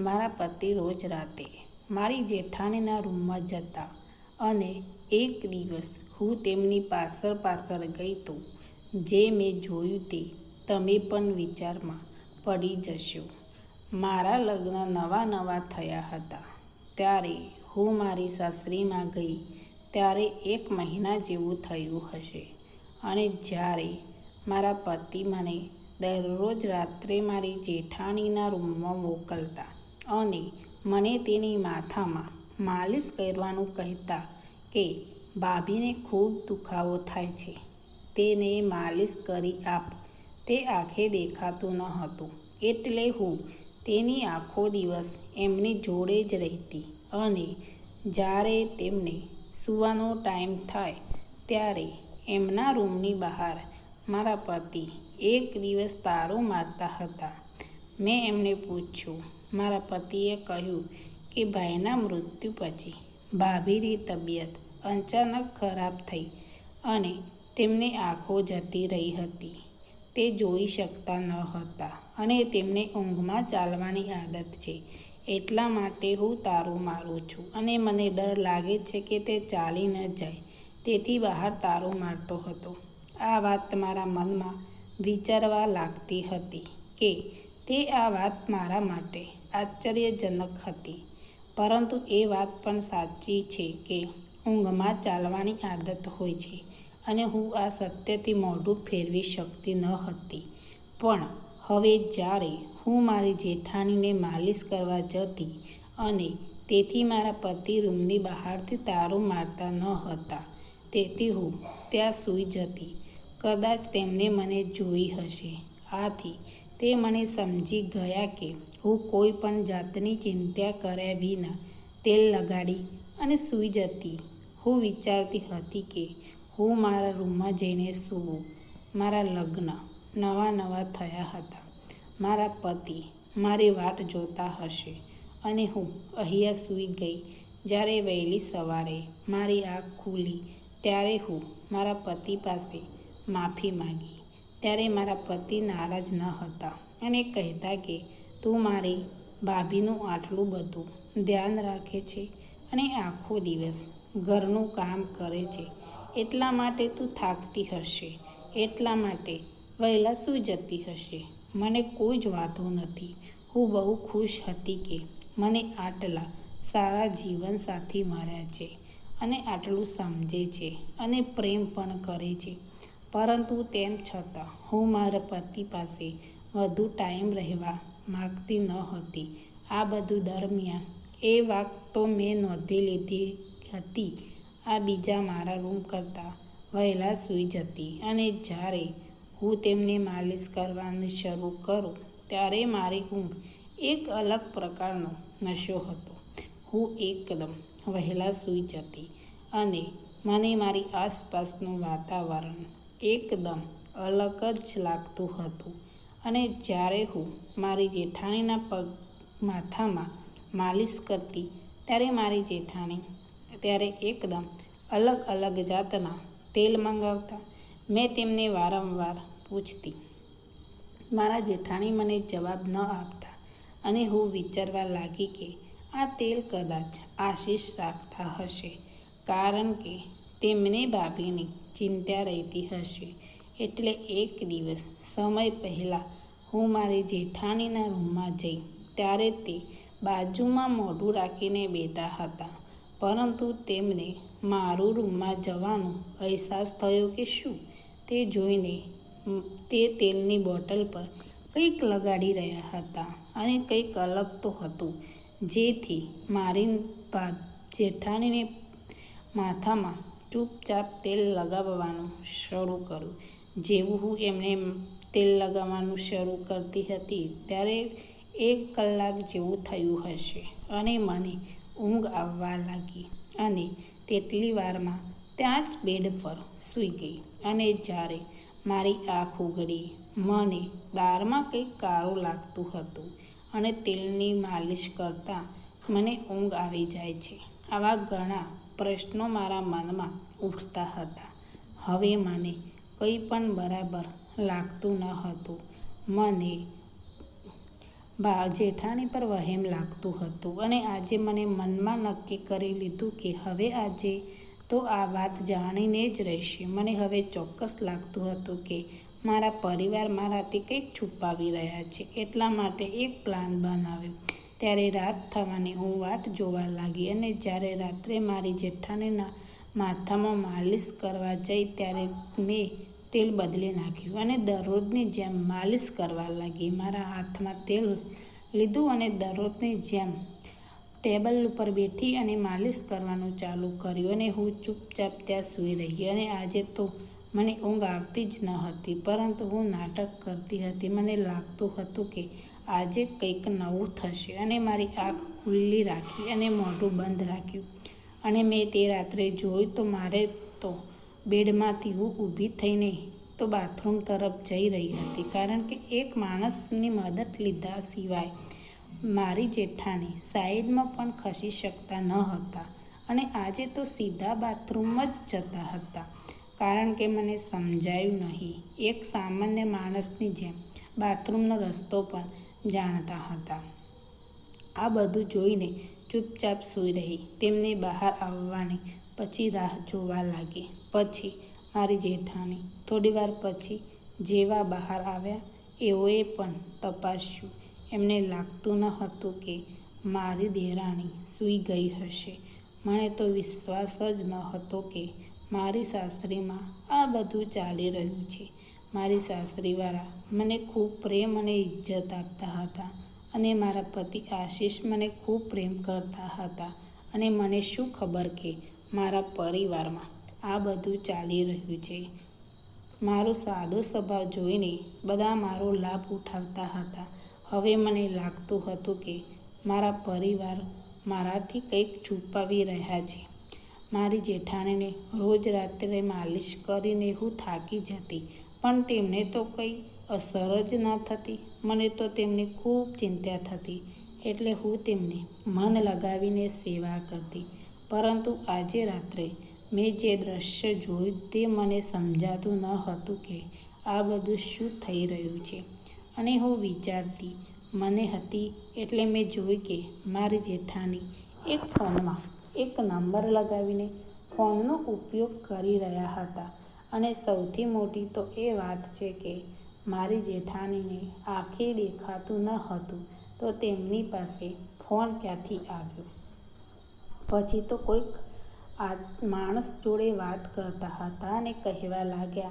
મારા પતિ રોજ રાતે મારી જેઠાણીના રૂમમાં જતા અને એક દિવસ હું તેમની પાછળ પાછળ ગઈ તો જે મેં જોયું તે તમે પણ વિચારમાં પડી જશો. મારા લગ્ન નવા નવા થયા હતા. ત્યારે હું મારી સાસરીમાં ગઈ ત્યારે એક મહિના જેવું થયું હશે. અને જ્યારે મારા પતિ મને દરરોજ રાત્રે મારી જેઠાણીના રૂમમાં મોકલતા અને મને તેની માથામાં માલિશ કરવાનું કહેતા કે, ભાભીને ખૂબ દુખાવો થાય છે. તેને માલિશ કરી આપ. તે આંખે દેખાતું ન હતું. એટલે હું તેની આખો દિવસ એમની જોડે જ રહેતી અને જ્યારે તેમને સૂવાનો ટાઈમ થાય ત્યારે એમના રૂમની બહાર મારા પતિ એક દિવસ તારો મારતા હતા. મેં એમને પૂછ્યું મારા પતિએ કહ્યું કે ભાઈના મૃત્યુ પછી ભાભીની તબિયત અચાનક ખરાબ થઈ અને તેમની આંખો જતી રહી હતી. તે જોઈ શકતા ન હતા અને તેમને ઊંઘમાં ચાલવાની આદત છે. એટલા માટે હું તારું મારું છું અને મને ડર લાગે છે કે તે ચાલી ન જાય. તેથી બહાર તારો મારતો હતો. આ વાત મારા મનમાં વિચારવા લાગતી હતી કે તે આ વાત મારા માટે આશ્ચર્યજનક હતી. પરંતુ એ વાત પણ સાચી છે કે ઊંઘમાં ચાલવાની આદત હોય છે અને હું આ સત્યથી મોઢું ફેરવી શકતી ન હતી. પણ હવે જ્યારે હું મારી જેઠાણીને માલિશ કરવા જતી અને તેથી મારા પતિ રૂમની બહારથી તારો મારતા ન હતા, તેથી હું ત્યાં સૂઈ જતી. કદાચ તેમને મને જોઈ હશે. આથી તે મને સમજી ગયા કે હું કોઈ પણ જાતની ચિંતા કર્યા વિના તેલ લગાડી અને સૂઈ જતી. હું વિચારતી હતી કે હું મારા રૂમમાં જઈને સૂવું. મારા લગ્ન નવા નવા થયા હતા. મારા પતિ મારી વાટ જોતા હશે અને હું અહીંયા સૂઈ ગઈ જ્યારે વહેલી સવારે મારી આંખ ખુલી ત્યારે હું મારા પતિ પાસે માફી માંગી. ત્યારે મારા પતિ નારાજ ન હતા અને કહેતા કે, તું મારી ભાભીનું આટલું બધું ધ્યાન રાખે છે અને આખો દિવસ ઘરનું કામ કરે છે. એટલા માટે તું થાકતી હશે, એટલા માટે વહેલા સૂઈ જતી હશે. મને કોઈ જ વાંધો નથી. હું બહુ ખુશ હતી કે મને આટલા સારા જીવનસાથી મળ્યા છે અને આટલું સમજે છે અને પ્રેમ પણ કરે છે. પરંતુ તેમ છતાં, હું મારા પતિ પાસે વધુ ટાઈમ રહેવા માગતી ન હતી. આ બધું દરમિયાન, એ વાત તો મેં નોંધી લીધી હતી. આ બીજા મારા રૂમ કરતાં વહેલા સૂઈ જતી અને જ્યારે હું તેમને માલિશ કરવાનું શરૂ કરું, ત્યારે મારી ઊંઘ એક અલગ પ્રકારનો નશો હતો. હું એકદમ વહેલા સૂઈ જતી અને મને મારી આસપાસનું વાતાવરણ એકદમ અલગ જ લાગતું હતું. અને જ્યારે હું મારી જેઠાણીના પગ માથામાં માલિશ કરતી, ત્યારે મારી જેઠાણી ત્યારે એકદમ અલગ અલગ જાતના તેલ મંગાવતા. મેં તેમને વારંવાર પૂછતી, મારા જેઠાણી મને જવાબ ન આપતા. અને હું વિચારવા લાગી કે આ તેલ કદાચ આશીષ રાખતા હશે, કારણ કે તેમને ભાભીની ચિંતા રહેતી હશે. એટલે એક દિવસ, સમય પહેલાં, હું મારી જેઠાણીના રૂમમાં જઈ, ત્યારે તે બાજુમાં મોઢું રાખીને બેઠા હતા. પરંતુ તેમને મારું રૂમમાં જવાનો અહેસાસ થયો કે શું? તે જોઈને તે તેલની બોટલ પર કંઈક લગાડી રહ્યા હતા અને કંઈક અલગ તો હતું. જેથી મારી જેઠાણીને માથામાં ચૂપચાપ તેલ લગાવવાનું શરૂ કર્યું. જેવું હું એમને તેલ લગાવવાનું શરૂ કરતી હતી, ત્યારે એક કલાક જેવું થયું હશે અને મને ઊંઘ આવવા લાગી અને તેટલી વારમાં ત્યાં જ બેડ પર સૂઈ ગઈ અને જ્યારે મારી આંખ ઉઘડી, મને દાળમાં કંઈક કાળું લાગતું હતું અને તેલની માલિશ કરતાં મને ઊંઘ આવી જાય છે. આવા ઘણા પ્રશ્નો મારા મનમાં ઉઠતા હતા. હવે મને કંઈ પણ બરાબર લાગતું ન હતું. મને બા જેઠાણી પર વહેમ લાગતું હતું અને આજે મને મનમાં નક્કી કરી લીધું કે હવે આજે તો આ વાત જાણીને જ રહેશે. મને હવે ચોક્કસ લાગતું હતું કે મારા પરિવાર મારાથી કંઈક છુપાવી રહ્યા છે. એટલા માટે એક પ્લાન બનાવ્યો. ત્યારે રાત થવાની હું વાટ જોવા લાગી અને જ્યારે રાત્રે મારી જેઠાણીના માથામાં માલિશ કરવા જઈ ત્યારે મેં તેલ બદલી નાખ્યું અને દરરોજની જેમ માલિશ કરવા લાગી. મારા હાથમાં તેલ લીધું અને દરરોજની જેમ ટેબલ ઉપર બેઠી અને માલિશ કરવાનું ચાલુ કર્યું અને હું ચૂપચાપ ત્યાં સૂઈ રહી અને આજે તો મને ઊંઘ આવતી જ ન હતી, પરંતુ હું નાટક કરતી હતી. મને લાગતું હતું કે આજે કંઈક નવું થશે અને મારી આંખ ખુલ્લી રાખી અને મોઢું બંધ રાખ્યું. અને મેં તે રાત્રે જોયું તો મારે તો બેડમાંથી હું ઊભી થઈને તો બાથરૂમ તરફ જઈ રહી હતી, કારણ કે એક માણસની મદદ લીધા સિવાય મારી જેઠાણી સાઈડમાં પણ ખસી શકતા ન હતા અને આજે તો સીધા બાથરૂમમાં જ જતા હતા, કારણ કે મને સમજાયું નહીં. એક સામાન્ય માણસની જેમ, બાથરૂમનો રસ્તો પણ જાણતા હતા. આ બધું જોઈને ચૂપચાપ સૂઈ રહી. તેમને બહાર આવવાની પછી રાહ જોવા લાગી. પછી મારી જેઠાણી. થોડીવાર પછી જેવા બહાર આવ્યા, એઓએ પણ તપાસ્યું. એમને લાગતું ન હતું કે મારી દેરાણી સૂઈ ગઈ હશે. મને તો વિશ્વાસ જ ન હતો કે મારી સાસરીમાં આ બધું ચાલી રહ્યું છે. મારી સાસરીવાળા મને ખૂબ પ્રેમ અને ઇજ્જત આપતા હતા અને મારા પતિ આશીષ મને ખૂબ પ્રેમ કરતા હતા અને મને શું ખબર કે મારા પરિવારમાં આ બધું ચાલી રહ્યું છે. મારો સાદો સ્વભાવ જોઈને બધા મારો લાભ ઉઠાવતા હતા. હવે મને લાગતું હતું કે મારા પરિવાર મારાથી કંઈક છુપાવી રહ્યા છે. મારી જેઠાણીને રોજ રાત્રે માલિશ કરીને હું થાકી જતી પણ તેમને તો કંઈ અસર જ ન થતી. મને તો તેમની ખૂબ ચિંતા થતી, એટલે હું તેમને મન લગાવીને સેવા કરતી. પરંતુ આજે રાત્રે મેં જે દ્રશ્ય જોયું તે મને સમજાતું ન હતું કે આ બધું શું થઈ રહ્યું છે. અને હું વિચારતી, મને હતી એટલે મેં જોઈ કે મારી જેઠાણી એક ફોનમાં એક નંબર લગાવીને ફોનનો ઉપયોગ કરી રહ્યા હતા. અને સૌથી મોટી તો એ વાત છે કે મારી જેઠાણીને આંખે દેખાતું ન હતું તો તેમની પાસે ફોન ક્યાંથી આવ્યો? પછી તો કોઈક આ માણસ જોડે વાત કરતા હતા અને કહેવા લાગ્યા,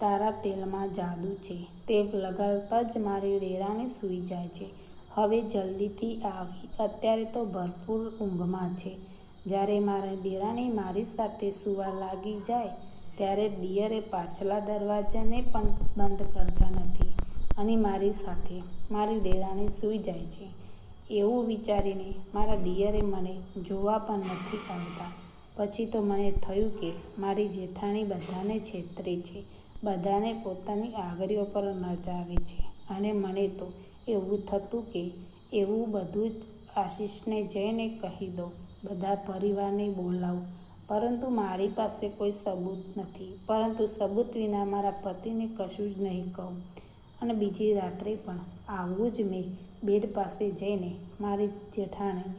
તારા તેલમાં જાદુ છે. તે લગાડતા જ મારી ડેરાને સૂઈ જાય છે. હવે જલ્દીથી આવી. અત્યારે તો ભરપૂર ઊંઘમાં છે. જ્યારે મારા દેરાણી મારી સાથે સૂવા લાગી જાય ત્યારે દિયરે પાછલા દરવાજાને પણ બંધ કરતા નથી અને મારી સાથે મારી દેરાણી સૂઈ જાય છે. એવું વિચારીને મારા દિયરે મને જોવા પણ નથી કરતા પછી તો મને થયું કે મારી જેઠાણી બધાને છેતરે છે, બધાને પોતાની આગરીઓ પર નચાવે છે અને મને તો એવું થતું કે એવું બધું જ આશીષને જઈને કહી દો, બધા પરિવારને બોલાવું પરંતુ મારી પાસે કોઈ સબૂત નથી. પરંતુ સબૂત વિના મારા પતિને કશું જ નહીં કહું. અને બીજી રાત્રે પણ આવું જ મેં બેડ પાસે જઈને મારી જેઠાણીને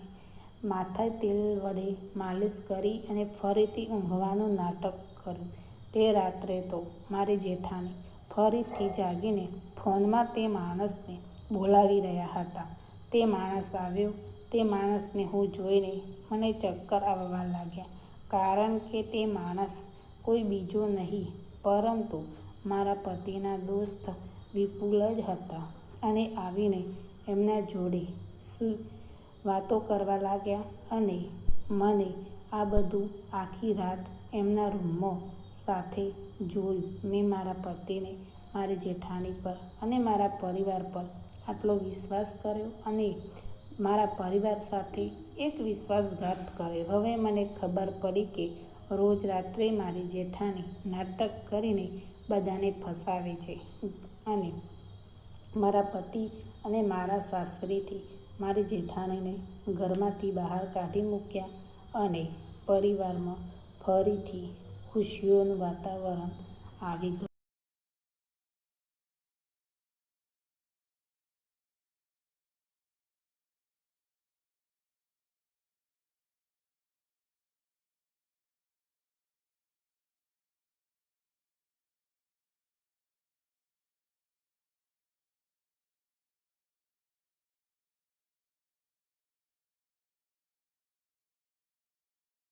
માથા તેલ વડે માલિશ કરી અને ફરીથી ઊંઘવાનું નાટક કર્યું. તે રાત્રે તો મારી જેઠાણી ફરીથી જાગીને ફોનમાં તે માણસને બોલાવી રહ્યા હતા. તે માણસ આવ્યો. તે માણસને હું જોઈને મને ચક્કર આવવા લાગ્યા. કારણ કે તે માણસ કોઈ બીજો નહીં, પરંતુ મારા પતિના દોસ્ત વિપુલ જ હતા. અને આવીને એમના જોડે શું વાતો કરવા લાગ્યા અને મને આ બધું આખી રાત એમના રૂમમાં સાથે જોયું. મેં મારા પતિને મારી જેઠાણી પર અને મારા પરિવાર પર આટલો વિશ્વાસ કર્યો અને મારા પરિવાર સાથે એક વિશ્વાસઘાત કર્યો હવે મને ખબર પડી કે રોજ રાત્રે મારી જેઠાણી નાટક કરીને બધાને ફસાવે છે અને મારા પતિ અને મારા સાસરીથી મારી જેઠાણીને ઘરમાંથી બહાર કાઢી મૂક્યા અને પરિવારમાં ફરીથી ખુશીઓનું વાતાવરણ આવી ગયું.